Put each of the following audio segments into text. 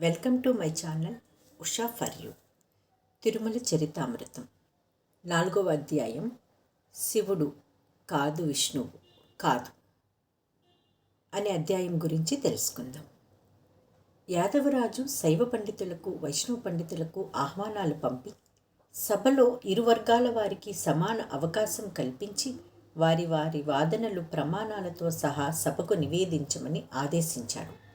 Welcome to my channel Usha for you. Tirumala చరితామృతం. నాలుగవ అధ్యాయం. శివుడు కాదు విష్ణువు. కాదు. అనే అధ్యాయం గురించి తెలుసుకుందాం. యాదవరాజు శైవ పండితులకు వైష్ణవ పండితులకు ఆహ్వానాలు పంపి సభలో ఇరు వర్గాల వారికి సమాన అవకాశం కల్పించి వారి వారి వాదనలు ప్రమాణాలతో సహా సభకు నివేదించమని ఆదేశించాడు.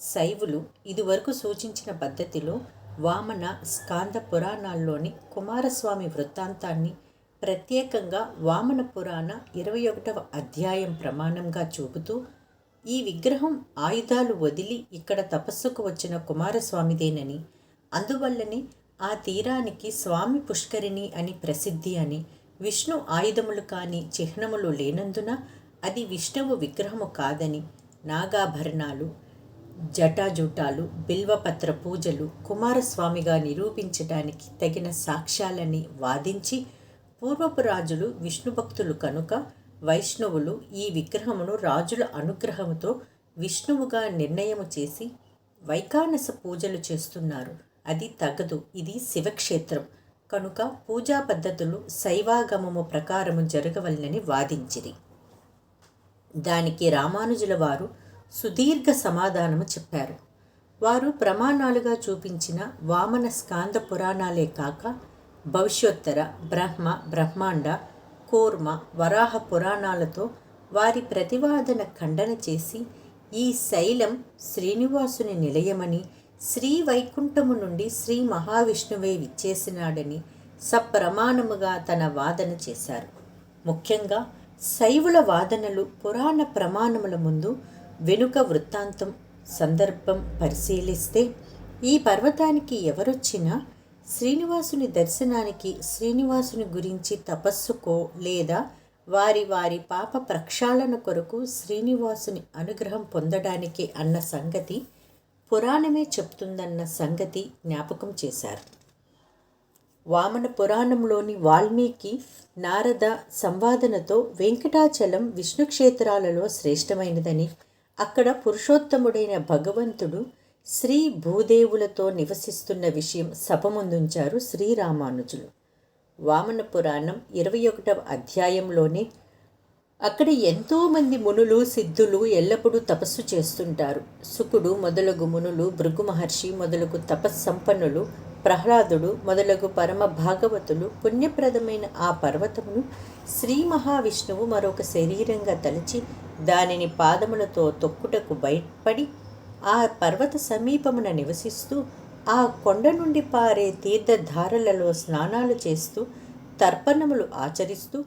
శైవులు ఇదివరకు సూచించిన పద్ధతిలో వామన స్కాంద పురాణాల్లోని కుమారస్వామి వృత్తాంతాన్ని ప్రత్యేకంగా వామన పురాణ ఇరవై ఒకటవ అధ్యాయం ప్రమాణంగా చూపుతూ ఈ విగ్రహం ఆయుధాలు వదిలి ఇక్కడ తపస్సుకు వచ్చిన కుమారస్వామిదేనని అందువల్లనే ఆ తీరానికి స్వామి పుష్కరిణి అని ప్రసిద్ధి అని విష్ణు ఆయుధములు కాని చిహ్నములు లేనందున అది విష్ణువు విగ్రహము కాదని నాగాభరణాలు జటాజుటాలు బిల్వపత్ర పూజలు కుమారస్వామిగా నిరూపించడానికి తగిన సాక్ష్యాలని వాదించి పూర్వపు రాజులు విష్ణు భక్తులు కనుక వైష్ణవులు ఈ విగ్రహమును రాజుల అనుగ్రహముతో విష్ణువుగా నిర్ణయము చేసి వైకానస పూజలు చేస్తున్నారు. అది తగదు. ఇది శివక్షేత్రం. కనుక పూజా పద్ధతులు శైవాగమము ప్రకారము జరగవలనని వాదించిరి. దానికి రామానుజుల వారు సుదీర్ఘ సమాధానము చెప్పారు. వారు ప్రమాణాలుగా చూపించిన వామన స్కాంద పురాణాలే కాక భవిష్యోత్తర బ్రహ్మ బ్రహ్మాండ కూర్మ వరాహ పురాణాలతో వారి ప్రతివాదన ఖండన చేసి ఈ శైలం శ్రీనివాసుని నిలయమని శ్రీ వైకుంఠము నుండి శ్రీ మహావిష్ణువే విచ్చేసినాడని సప్రమాణముగా తన వాదన చేశారు. ముఖ్యంగా శైవుల వాదనలు పురాణ ప్రమాణముల ముందు వెనుక వృత్తాంతం సందర్భం పరిశీలిస్తే ఈ పర్వతానికి ఎవరొచ్చినా శ్రీనివాసుని దర్శనానికి శ్రీనివాసుని గురించి తపస్సుకో లేదా వారి వారి పాప ప్రక్షాళన కొరకు శ్రీనివాసుని అనుగ్రహం పొందడానికి అన్న సంగతి పురాణమే చెప్తుందన్న సంగతి జ్ఞాపకం చేశారు. వామన పురాణంలోని వాల్మీకి నారద సంవాదనతో వెంకటాచలం విష్ణు క్షేత్రాలలో శ్రేష్టమైనదని అక్కడ పురుషోత్తముడైన భగవంతుడు శ్రీ భూదేవులతో నివసిస్తున్న విషయం సభ ముందుంచారు శ్రీరామానుజులు. వామన పురాణం ఇరవై ఒకటవ అధ్యాయంలోనే అక్కడ ఎంతోమంది మునులు సిద్ధులు ఎల్లప్పుడూ తపస్సు చేస్తుంటారు. సుకుడు మొదలగు మునులు భృగు మహర్షి మొదలగు తపస్సంపన్నులు ప్రహ్లాదుడు మొదలగు పరమ భాగవతులు పుణ్యప్రదమైన ఆ పర్వతమును శ్రీ మహావిష్ణువు మరొక శరీరంగా తలచి దానిని పాదములతో తొక్కుటకు బయటపడి ఆ పర్వత సమీపమున నివసిస్తూ ఆ కొండ నుండి పారే తీర్థధారలలో స్నానాలు చేస్తూ తర్పణములు ఆచరిస్తూ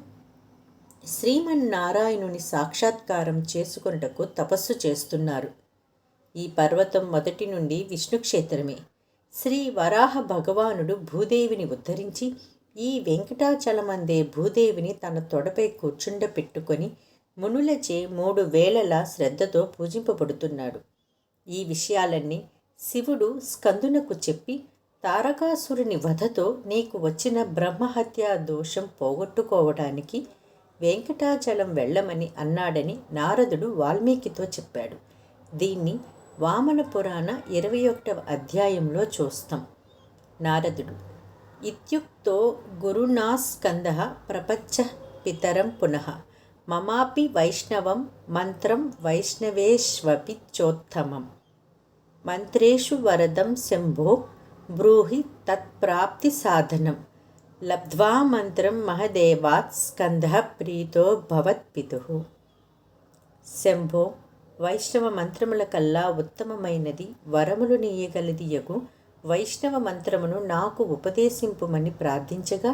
శ్రీమన్నారాయణుని సాక్షాత్కారం చేసుకొనుటకు తపస్సు చేస్తున్నారు. ఈ పర్వతం మొదటి నుండి విష్ణు క్షేత్రమే శ్రీ వరాహ భగవానుడు భూదేవిని ఉద్ధరించి ఈ వెంకటాచలమందే భూదేవిని తన తొడపై కూర్చుండపెట్టుకొని మునులచే మూడు వేలల శ్రద్ధతో పూజింపబడుతున్నాడు. ఈ విషయాలన్నీ శివుడు స్కందునకు చెప్పి తారకాసురుని వధతో నీకు వచ్చిన బ్రహ్మహత్యా దోషం పోగొట్టుకోవడానికి వెంకటాచలం వెళ్ళమని అన్నాడని నారదుడు వాల్మీకితో చెప్పాడు. దీన్ని వామన పురాణ ఇరవై ఒకటవ అధ్యాయంలో చూస్తాం. నారదుడు ఇత్యుక్తో గురునాస్కంద ప్రపంచ పితరం పునః. మమాపి వైష్ణవం మంత్రం వైష్ణవేష్వపి చోత్తమం. మంత్రేషు వరదం శంభో బ్రూహి తత్ప్రాప్తి సాధనం. లబ్ధ్వా మంత్రం మహదేవాత్ స్కంద ప్రీతో భవత్పితు శంభో వైష్ణవ మంత్రముల కల్లా ఉత్తమమైనది వరములు నీయగలది యగు వైష్ణవ మంత్రమును నాకు ఉపదేశింపుమని ప్రార్థించగా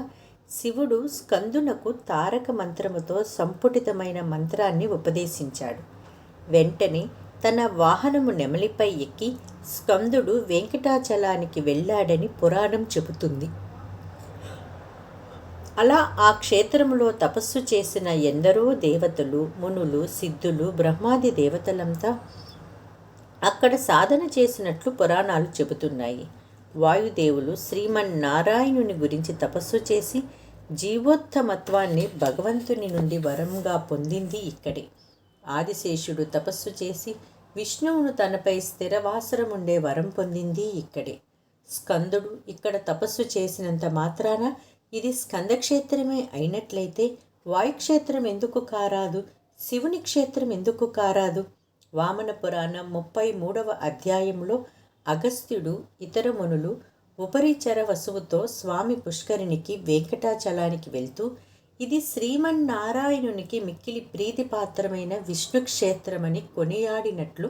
శివుడు స్కందునకు తారక మంత్రముతో సంపుటితమైన మంత్రాన్ని ఉపదేశించాడు. వెంటనే తన వాహనము నెమలిపై ఎక్కి స్కందుడు వెంకటాచలానికి వెళ్ళాడని పురాణం చెబుతుంది. అలా ఆ క్షేత్రములో తపస్సు చేసిన ఎందరో దేవతలు మునులు సిద్ధులు బ్రహ్మాది దేవతలంతా అక్కడ సాధన చేసినట్లు పురాణాలు చెబుతున్నాయి. వాయుదేవులు శ్రీమన్నారాయణుని గురించి తపస్సు చేసి జీవోత్తమత్వాన్ని భగవంతుని నుండి వరంగా పొందింది ఇక్కడే. ఆదిశేషుడు తపస్సు చేసి విష్ణువును తనపై స్థిరవాసరముండే వరం పొందింది ఇక్కడే. స్కందుడు ఇక్కడ తపస్సు చేసినంత మాత్రాన ఇది స్కందక్షేత్రమే అయినట్లయితే వాయుక్షేత్రం ఎందుకు కారాదు? శివుని క్షేత్రం ఎందుకు కారాదు? వామన పురాణం ముప్పై మూడవ అధ్యాయంలో అగస్త్యుడు ఇతర మునులు ఉపరిచర వసువుతో స్వామి పుష్కరిణికి వెంకటాచలానికి వెళ్తూ ఇది శ్రీమన్నారాయణునికి మిక్కిలి ప్రీతిపాత్రమైన విష్ణు క్షేత్రమని కొనియాడినట్లు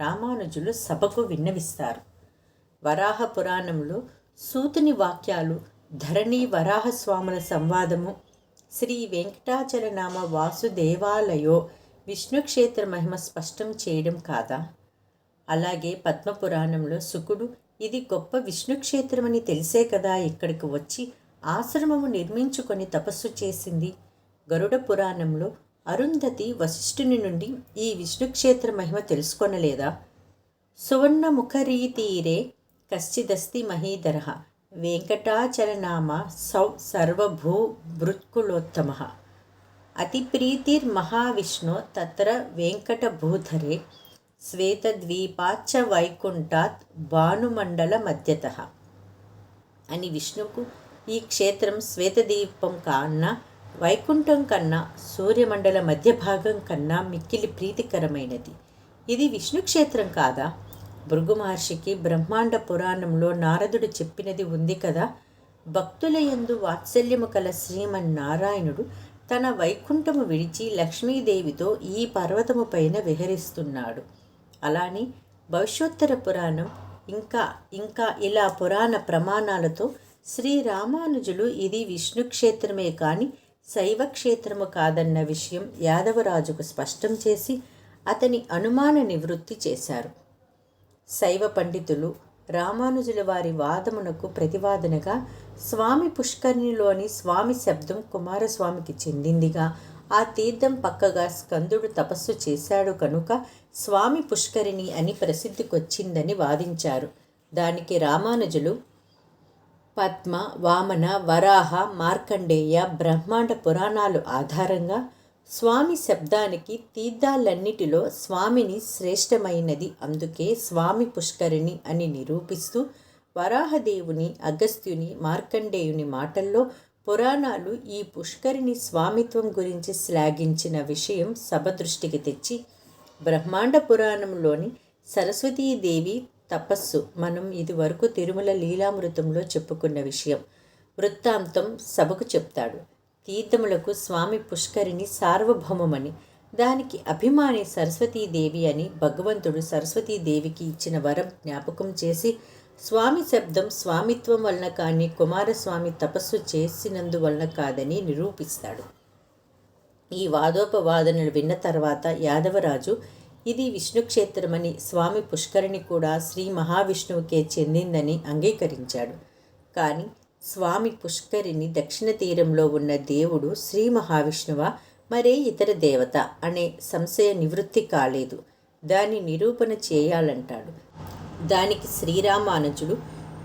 రామానుజులు సభకు విన్నవిస్తారు. వరాహ పురాణంలో సూతుని వాక్యాలు ధరణి వరాహస్వాముల సంవాదము శ్రీ వెంకటాచలనామ వాసుదేవాలయో విష్ణుక్షేత్ర మహిమ స్పష్టం చేయడం కాదా? అలాగే పద్మపురాణంలో శుకుడు ఇది గొప్ప విష్ణుక్షేత్రమని తెలిసే కదా ఇక్కడికి వచ్చి ఆశ్రమము నిర్మించుకొని తపస్సు చేసింది. గరుడ పురాణంలో అరుంధతి వశిష్ఠుని నుండి ఈ విష్ణుక్షేత్ర మహిమ తెలుసుకొనలేదా? సువర్ణముఖరీతీరే కశ్చిదస్తి మహీధర వెంకటాచలనామ సౌ సర్వభూ భృత్కులోత్తమ. అతిప్రీతిర్మహావిష్ణు తత్ర వెంకటభూధరే శ్వేతద్వీపాచ్చ వైకుంఠాత్ భానుమండల మధ్యత. అని విష్ణుకు ఈ క్షేత్రం శ్వేతదీపం కన్నా వైకుంఠం కన్నా సూర్యమండల మధ్య భాగం కన్నా మిక్కిలి ప్రీతికరమైనది. ఇది విష్ణు క్షేత్రం కాదా? భృగు మహర్షికి బ్రహ్మాండ పురాణంలో నారదుడు చెప్పినది ఉంది కదా. భక్తుల యందు వాత్సల్యము కల శ్రీమన్నారాయణుడు తన వైకుంఠము విడిచి లక్ష్మీదేవితో ఈ పర్వతము పైన విహరిస్తున్నాడు. అలానే భవిష్యోత్తర పురాణం ఇంకా ఇంకా ఇలా పురాణ ప్రమాణాలతో శ్రీ రామానుజులు ఇది విష్ణు క్షేత్రమే కాని శైవ క్షేత్రము కాదన్న విషయం యాదవరాజుకు స్పష్టం చేసి అతని అనుమాన నివృత్తి చేశారు. శైవ పండితులు రామానుజుల వారి వాదమునకు ప్రతివాదనగా స్వామి పుష్కరిణిలోని స్వామి శబ్దం కుమారస్వామికి చెందిందిగా ఆ తీర్థం పక్కగా స్కందుడు తపస్సు చేశాడు కనుక స్వామి పుష్కరిణి అని ప్రసిద్ధికొచ్చిందని వాదించారు. దానికి రామానుజులు పద్మ వామన వరాహ మార్కండేయ బ్రహ్మాండ పురాణాలు ఆధారంగా స్వామి శబ్దానికి తీర్థాలన్నిటిలో స్వామిని శ్రేష్టమైనది. అందుకే స్వామి పుష్కరిణి అని నిరూపిస్తూ వరాహదేవుని అగస్త్యుని మార్కండేయుని మాటల్లో పురాణాలు ఈ పుష్కరిణి స్వామిత్వం గురించి శ్లాఘించిన విషయం సభ దృష్టికి తెచ్చి బ్రహ్మాండ పురాణంలోని సరస్వతీదేవి తపస్సు మనం ఇదివరకు తిరుమల లీలామృతంలో చెప్పుకున్న విషయం. వృత్తాంతం సభకు చెప్తాడు. తీర్థములకు స్వామి పుష్కరిణి సార్వభౌమమని దానికి అభిమాని సరస్వతీదేవి అని భగవంతుడు సరస్వతీదేవికి ఇచ్చిన వరం జ్ఞాపకం చేసి స్వామి శబ్దం స్వామిత్వం వలన కానీ కుమారస్వామి తపస్సు చేసినందువలన కాదని నిరూపిస్తాడు. ఈ వాదోపవాదనలు విన్న తర్వాత యాదవరాజు ఇది విష్ణుక్షేత్రమని స్వామి పుష్కరిణి కూడా శ్రీ మహావిష్ణువుకే చెందిందని అంగీకరించాడు. కానీ స్వామి పుష్కరిణి దక్షిణ తీరంలో ఉన్న దేవుడు శ్రీ మహావిష్ణువ మరే ఇతర దేవత? అనే సంశయ నివృత్తి కాలేదు. దాని నిరూపణ చేయాలంటాడు. దానికి శ్రీరామానుజుడు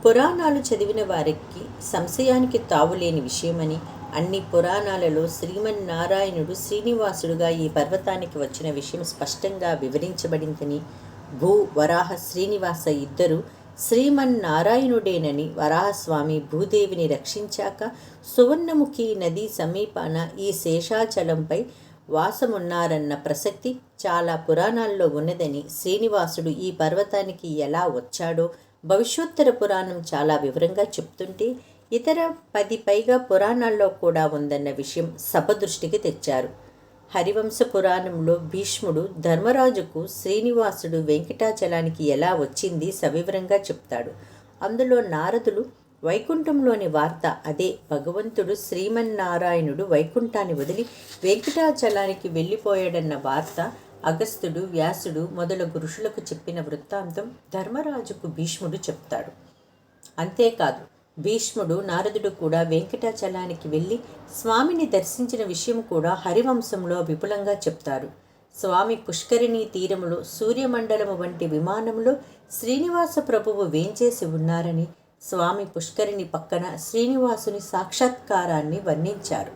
పురాణాలు చదివిన వారికి సంశయానికి తావులేని విషయమని అన్ని పురాణాలలో శ్రీమన్నారాయణుడు శ్రీనివాసుడుగా ఈ పర్వతానికి వచ్చిన విషయం స్పష్టంగా వివరించబడిందని భూ వరాహ శ్రీనివాస ఇద్దరు శ్రీమన్నారాయణుడేనని వరాహస్వామి భూదేవిని రక్షించాక సువర్ణముఖి నది సమీపాన ఈ శేషాచలంపై వాసమున్నారన్న ప్రసక్తి చాలా పురాణాల్లో ఉన్నదని శ్రీనివాసుడు ఈ పర్వతానికి ఎలా వచ్చాడో భవిష్యోత్తర పురాణం చాలా వివరంగా చెప్తుంటే ఇతర పది పైగా పురాణాల్లో కూడా ఉందన్న విషయం సభ దృష్టికి తెచ్చారు. హరివంశ పురాణంలో భీష్ముడు ధర్మరాజుకు శ్రీనివాసుడు వెంకటాచలానికి ఎలా వచ్చింది సవివరంగా చెప్తాడు. అందులో నారదులు వైకుంఠంలోని వార్త అదే. భగవంతుడు శ్రీమన్నారాయణుడు వైకుంఠాన్ని వదిలి వెంకటాచలానికి వెళ్ళిపోయాడన్న వార్త అగస్త్యుడు వ్యాసుడు మొదలగు ఋషులకు చెప్పిన వృత్తాంతం ధర్మరాజుకు భీష్ముడు చెప్తాడు. అంతేకాదు భీష్ముడు నారదుడు కూడా వెంకటాచలానికి వెళ్ళి స్వామిని దర్శించిన విషయం కూడా హరివంశంలో విపులంగా చెప్తారు. స్వామి పుష్కరిణీ తీరములో సూర్యమండలము వంటి విమానంలో శ్రీనివాస ప్రభువు వేంచేసి ఉన్నారని స్వామి పుష్కరిణి పక్కన శ్రీనివాసుని సాక్షాత్కారాన్ని వర్ణించారు.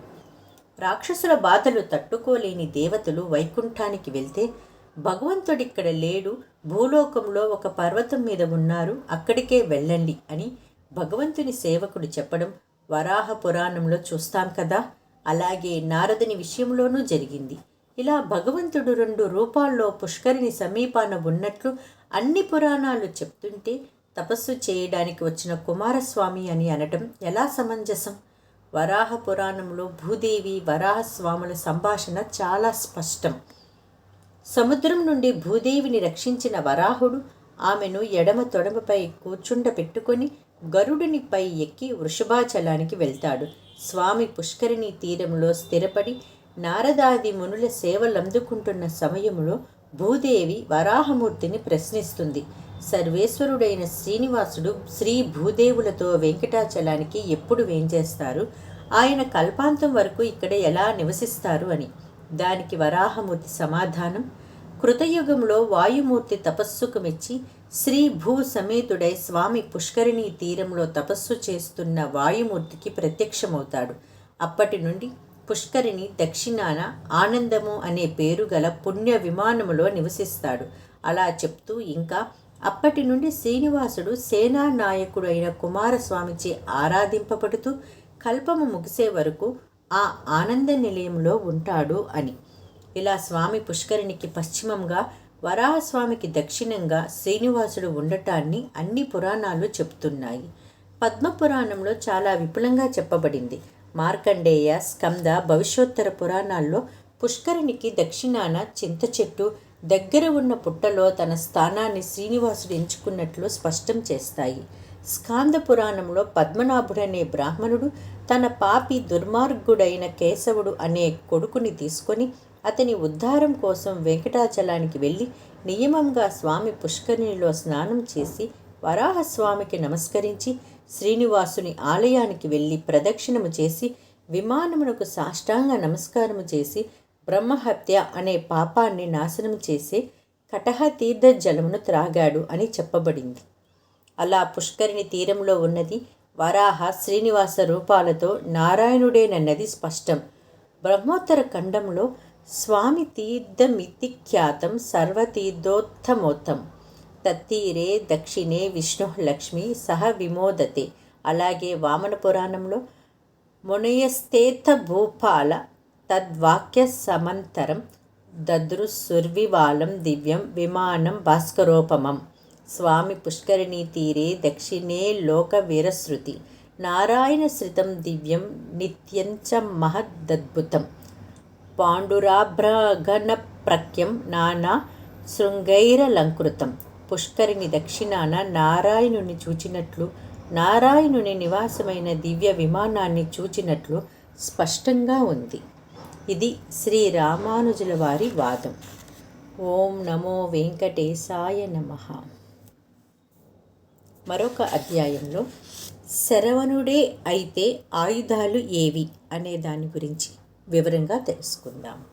రాక్షసుల బాధలు తట్టుకోలేని దేవతలు వైకుంఠానికి వెళ్తే భగవంతుడిక్కడ లేడు భూలోకంలో ఒక పర్వతం మీద ఉన్నారు అక్కడికే వెళ్ళండి అని భగవంతుని సేవకుడు చెప్పడం వరాహ పురాణంలో చూస్తాం కదా. అలాగే నారదుని విషయంలోనూ జరిగింది. ఇలా భగవంతుడు రెండు రూపాల్లో పుష్కరిని సమీపాన ఉన్నట్లు అన్ని పురాణాలు చెప్తుంటే తపస్సు చేయడానికి వచ్చిన కుమారస్వామి అని అనటం ఎలా సమంజసం? వరాహ పురాణంలో భూదేవి వరాహస్వాముల సంభాషణ చాలా స్పష్టం. సముద్రం నుండి భూదేవిని రక్షించిన వరాహుడు ఆమెను ఎడమ తొడమపై కూర్చుండ పెట్టుకొని గరుడునిపై ఎక్కి వృషభాచలానికి వెళ్తాడు. స్వామి పుష్కరిణి తీరంలో స్థిరపడి నారదాది మునుల సేవలందుకుంటున్న సమయంలో భూదేవి వరాహమూర్తిని ప్రశ్నిస్తుంది. సర్వేశ్వరుడైన శ్రీనివాసుడు శ్రీ భూదేవులతో వెంకటాచలానికి ఎప్పుడు వేంచేస్తారు? ఆయన కల్పాంతం వరకు ఇక్కడ ఎలా నివసిస్తారు అని. దానికి వరాహమూర్తి సమాధానం కృతయుగంలో వాయుమూర్తి తపస్సుకు మెచ్చి శ్రీ భూ సమేతుడై స్వామి పుష్కరిణీ తీరంలో తపస్సు చేస్తున్న వాయుమూర్తికి ప్రత్యక్షమవుతాడు. అప్పటి నుండి పుష్కరిణి దక్షిణాన ఆనందము అనే పేరు గల పుణ్య విమానములో నివసిస్తాడు. అలా చెప్తూ ఇంకా అప్పటి నుండి శ్రీనివాసుడు సేనానాయకుడు అయిన కుమారస్వామిచే ఆరాధింపబడుతూ కల్పము ముగిసే వరకు ఆ ఆనంద నిలయంలో ఉంటాడు అని. ఇలా స్వామి పుష్కరిణికి పశ్చిమంగా వరాహస్వామికి దక్షిణంగా శ్రీనివాసుడు ఉండటాన్ని అన్ని పురాణాలు చెబుతున్నాయి. పద్మపురాణంలో చాలా విపులంగా చెప్పబడింది. మార్కండేయ స్కంద భవిష్యోత్తర పురాణాల్లో పుష్కరిణికి దక్షిణాన చింత చెట్టు దగ్గర ఉన్న పుట్టలో తన స్థానాన్ని శ్రీనివాసుడు ఎంచుకున్నట్లు స్పష్టం చేస్తాయి. స్కాంద పురాణంలో పద్మనాభుడనే బ్రాహ్మణుడు తన పాపి దుర్మార్గుడైన కేశవుడు అనే కొడుకుని తీసుకొని అతని ఉద్ధారం కోసం వెంకటాచలానికి వెళ్ళి నియమంగా స్వామి పుష్కరిణిలో స్నానం చేసి వరాహస్వామికి నమస్కరించి శ్రీనివాసుని ఆలయానికి వెళ్ళి ప్రదక్షిణము చేసి విమానమునకు సాష్టాంగ నమస్కారము చేసి బ్రహ్మహత్య అనే పాపాన్ని నాశనం చేసే కటహ తీర్థ జలమును త్రాగాడు అని చెప్పబడింది. అలా పుష్కరిణి తీరంలో ఉన్నది వరాహ శ్రీనివాస రూపాలతో నారాయణుడేనన్నది స్పష్టం. బ్రహ్మోత్తర ఖండంలో స్వామి తీర్థమితిఖ్యాతం సర్వతీర్థోత్తమోత్తం. తత్తీరే దక్షిణే విష్ణు లక్ష్మి సహ విమోదతే. అలాగే వామన పురాణంలో మునయస్తేత భూపాల తద్వాక్య సమంతరం దదృసుర్వివాలం దివ్యం విమానం భాస్కరోపమం. స్వామి పుష్కరిణీ తీరే దక్షిణే లోక వీరశ్రుతి నారాయణ దివ్యం నిత్యంచ మహదద్భుతం పాండురాభ్రగణ ప్రఖ్యం నానా శృంగైరలంకృతం. పుష్కరిని దక్షిణాన నారాయణుని చూచినట్లు నారాయణుని నివాసమైన దివ్య విమానాన్ని చూచినట్లు స్పష్టంగా ఉంది. ఇది శ్రీ రామానుజుల వారి వాదం. ఓం నమో వెంకటేశాయ నమ. మరొక అధ్యాయంలో శరవణుడే అయితే ఆయుధాలు ఏవి? అనే దాని గురించి వివరంగా తెలుసుకుందాం.